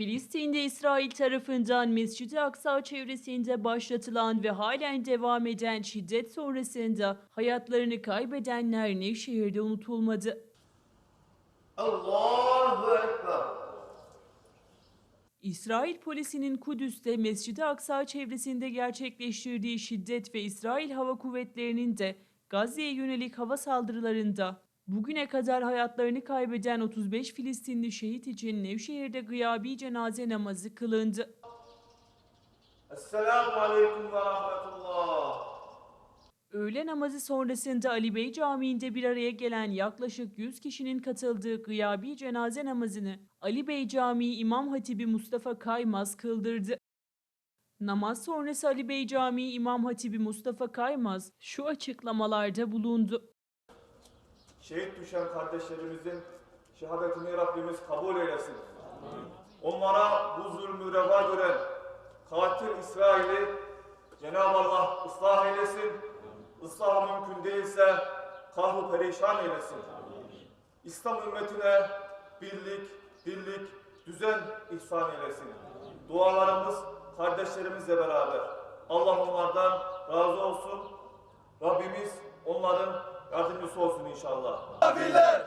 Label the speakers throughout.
Speaker 1: Filistin'de İsrail tarafından Mescid-i Aksa çevresinde başlatılan ve halen devam eden şiddet sonrasında hayatlarını kaybedenler Nevşehir'de unutulmadı.
Speaker 2: Allahu Ekber.
Speaker 1: İsrail polisinin Kudüs'te Mescid-i Aksa çevresinde gerçekleştirdiği şiddet ve İsrail Hava Kuvvetleri'nin de Gazze'ye yönelik hava saldırılarında bugüne kadar hayatlarını kaybeden 35 Filistinli şehit için Nevşehir'de gıyabi cenaze namazı kılındı.
Speaker 2: Esselamu Aleyküm ve Rahmetullah.
Speaker 1: Öğle namazı sonrasında Ali Bey Camii'nde bir araya gelen yaklaşık 100 kişinin katıldığı gıyabi cenaze namazını Ali Bey Camii İmam Hatibi Mustafa Kaymaz kıldırdı. Namaz sonrası Ali Bey Camii İmam Hatibi Mustafa Kaymaz şu açıklamalarda bulundu.
Speaker 2: Şehit düşen kardeşlerimizin şehadetini Rabbimiz kabul eylesin. Onlara bu zulmü reva gören katil İsrail'i Cenab-ı Allah ıslah eylesin. Islah mümkün değilse kahru perişan eylesin. İslam ümmetine birlik, dirlik, düzen ihsan eylesin. Dualarımız kardeşlerimizle beraber. Allah onlardan razı olsun. Rabbimiz onların yardımcısı olsun inşallah.
Speaker 3: Kafirler!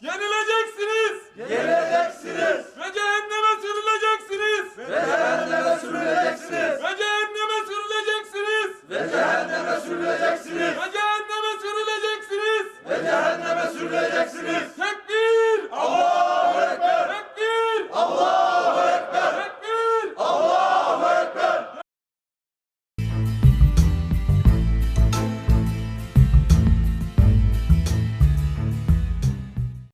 Speaker 3: Yenileceksiniz! Yenileceksiniz! Ve cehenneme sürüleceksiniz! Ve cehenneme sürüleceksiniz! Ve cehenneme sürüleceksiniz! Ve cehenneme sürüleceksiniz! Ve cehenneme sürüleceksiniz! Ve cehenneme sürüleceksiniz!